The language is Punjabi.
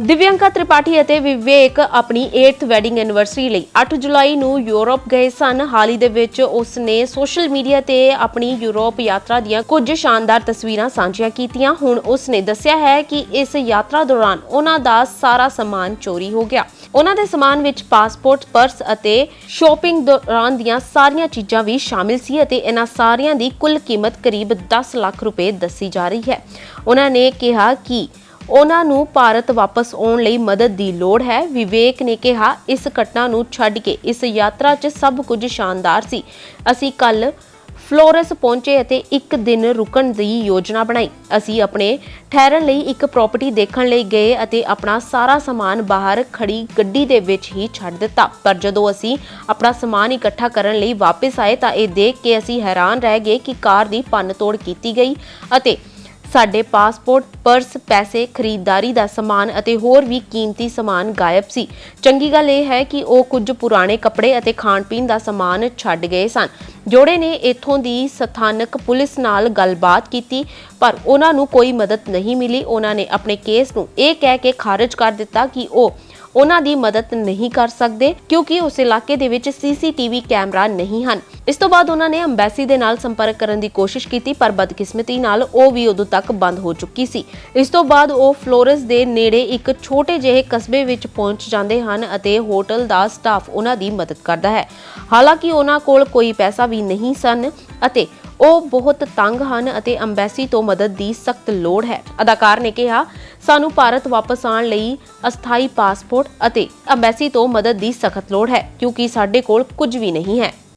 ਦਿਵਯੰਕਾ ਤ੍ਰਿਪਾਠੀ ਅਤੇ ਵਿਵੇਕ ਆਪਣੀ 8th ਵੈਡਿੰਗ ਐਨਵਰਸਰੀ ਲਈ 8 ਜੁਲਾਈ ਨੂੰ ਯੂਰਪ ਗਏ ਸਨ ਹਾਲ ਹੀ ਦੇ ਵਿੱਚ ਉਸ ਨੇ ਸੋਸ਼ਲ ਮੀਡੀਆ ਤੇ ਆਪਣੀ ਯੂਰਪ ਯਾਤਰਾ ਦੀਆਂ ਕੁਝ ਸ਼ਾਨਦਾਰ ਤਸਵੀਰਾਂ ਸਾਂਝੀਆਂ ਕੀਤੀਆਂ ਹੁਣ ਉਸ ਨੇ ਦੱਸਿਆ ਹੈ ਕਿ ਇਸ ਯਾਤਰਾ ਦੌਰਾਨ ਉਹਨਾਂ ਦਾ ਸਾਰਾ ਸਮਾਨ ਚੋਰੀ ਹੋ ਗਿਆ ਉਹਨਾਂ ਦੇ ਸਮਾਨ ਵਿੱਚ ਪਾਸਪੋਰਟ ਪਰਸ ਅਤੇ ਸ਼ਾਪਿੰਗ ਦੌਰਾਨ ਦੀਆਂ ਸਾਰੀਆਂ ਚੀਜ਼ਾਂ ਵੀ ਸ਼ਾਮਿਲ ਸੀ ਅਤੇ ਇਹਨਾਂ ਸਾਰਿਆਂ ਦੀ ਕੁੱਲ ਕੀਮਤ ਕਰੀਬ 10 ਲੱਖ ਰੁਪਏ ਦੱਸੀ ਜਾ ਰਹੀ ਹੈ ਉਹਨਾਂ ਨੇ ਕਿਹਾ ਕਿ ਉਹਨਾਂ ਨੂੰ ਭਾਰਤ ਵਾਪਸ ਆਉਣ ਲਈ ਮਦਦ ਦੀ ਲੋੜ ਹੈ। ਵਿਵੇਕ ਨੇ ਕਿਹਾ, ਇਸ ਘਟਨਾ ਨੂੰ ਛੱਡ ਕੇ ਇਸ ਯਾਤਰਾ 'ਚ ਸਭ ਕੁਝ ਸ਼ਾਨਦਾਰ ਸੀ। ਅਸੀਂ ਕੱਲ ਫਲੋਰੈਂਸ ਪਹੁੰਚੇ ਅਤੇ ਇੱਕ ਦਿਨ ਰੁਕਣ ਦੀ ਯੋਜਨਾ ਬਣਾਈ। ਅਸੀਂ ਆਪਣੇ ਠਹਿਰਨ ਲਈ ਇੱਕ ਪ੍ਰਾਪਰਟੀ ਦੇਖਣ ਲਈ ਗਏ ਅਤੇ ਆਪਣਾ ਸਾਰਾ ਸਮਾਨ ਬਾਹਰ ਖੜੀ ਗੱਡੀ ਦੇ ਵਿੱਚ ਹੀ ਛੱਡ ਦਿੱਤਾ। ਪਰ ਜਦੋਂ ਅਸੀਂ ਆਪਣਾ ਸਮਾਨ ਇਕੱਠਾ ਕਰਨ ਲਈ ਵਾਪਸ ਆਏ ਤਾਂ ਇਹ ਦੇਖ ਕੇ ਅਸੀਂ ਹੈਰਾਨ ਰਹਿ ਗਏ ਕਿ ਕਾਰ ਦੀ ਭੰਨ-ਤੋੜ ਕੀਤੀ ਗਈ ਅਤੇ ਸਾਡੇ ਪਾਸਪੋਰਟ, ਪਰਸ, ਪੈਸੇ, ਖਰੀਦਦਾਰੀ ਦਾ ਸਮਾਨ ਅਤੇ ਹੋਰ ਵੀ ਕੀਮਤੀ ਸਮਾਨ ਗਾਇਬ ਸੀ। ਚੰਗੀ ਗੱਲ ਇਹ ਹੈ ਕਿ ਉਹ ਕੁਝ ਪੁਰਾਣੇ ਕੱਪੜੇ ਅਤੇ ਖਾਣ ਪੀਣ ਦਾ ਸਮਾਨ ਛੱਡ ਗਏ ਸਨ। ਜੋੜੇ ਨੇ ਇੱਥੋਂ ਦੀ ਸਥਾਨਕ ਪੁਲਿਸ ਨਾਲ ਗੱਲਬਾਤ ਕੀਤੀ, ਪਰ ਉਹਨਾਂ ਨੂੰ ਕੋਈ ਮਦਦ ਨਹੀਂ ਮਿਲੀ। ਉਹਨਾਂ ਨੇ ਆਪਣੇ ਕੇਸ ਨੂੰ ਇਹ ਕਹਿ ਕੇ ਖਾਰਜ ਕਰ ਦਿੱਤਾ ਕਿ ਉਹ ਉਹਨਾਂ ਦੀ ਮਦਦ ਨਹੀਂ ਕਰ ਸਕਦੇ ਕਿਉਂਕਿ ਉਸ ਇਲਾਕੇ ਦੇ ਵਿੱਚ ਸੀਸੀਟੀਵੀ ਕੈਮਰਾ ਨਹੀਂ ਹਨ। ਇਸ ਤੋਂ ਬਾਅਦ ਉਹਨਾਂ ਨੇ ਅੰਬੈਸੀ ਦੇ ਨਾਲ ਸੰਪਰਕ ਕਰਨ ਦੀ ਕੋਸ਼ਿਸ਼ ਕੀਤੀ, ਪਰ ਬਦਕਿਸਮਤੀ ਨਾਲ ਉਹ ਵੀ ਉਦੋਂ ਤੱਕ ਬੰਦ ਹੋ ਚੁੱਕੀ ਸੀ। ਇਸ ਤੋਂ ਬਾਅਦ ਉਹ ਫਲੋਰੈਂਸ ਦੇ ਨੇੜੇ ਇੱਕ ਛੋਟੇ ਜਿਹੇ ਕਸਬੇ ਵਿੱਚ ਪਹੁੰਚ ਜਾਂਦੇ ਹਨ ਅਤੇ ਹੋਟਲ ਦਾ ਸਟਾਫ ਉਹਨਾਂ ਦੀ ਮਦਦ ਕਰਦਾ ਹੈ। ਹਾਲਾਂਕਿ ਉਹਨਾਂ ਕੋਲ ਕੋਈ ਪੈਸਾ ਵੀ ਨਹੀਂ ਸਨ ਅਤੇ ਉਹ ਬਹੁਤ ਤੰਗ ਹਨ ਅਤੇ ਅੰਬੈਸੀ ਤੋਂ ਮਦਦ ਦੀ ਸਖਤ ਲੋੜ ਹੈ। ਅਦਾਕਾਰ ਨੇ ਕਿਹਾ ਸਾਨੂੰ ਭਾਰਤ ਵਾਪਸ ਆਉਣ ਲਈ ਅਸਥਾਈ ਪਾਸਪੋਰਟ ਅਤੇ ਅੰਬੈਸੀ ਤੋਂ ਮਦਦ ਦੀ ਸਖਤ ਲੋੜ ਹੈ, ਕਿਉਂਕਿ ਸਾਡੇ ਕੋਲ ਕੁਝ ਵੀ ਨਹੀਂ ਹੈ।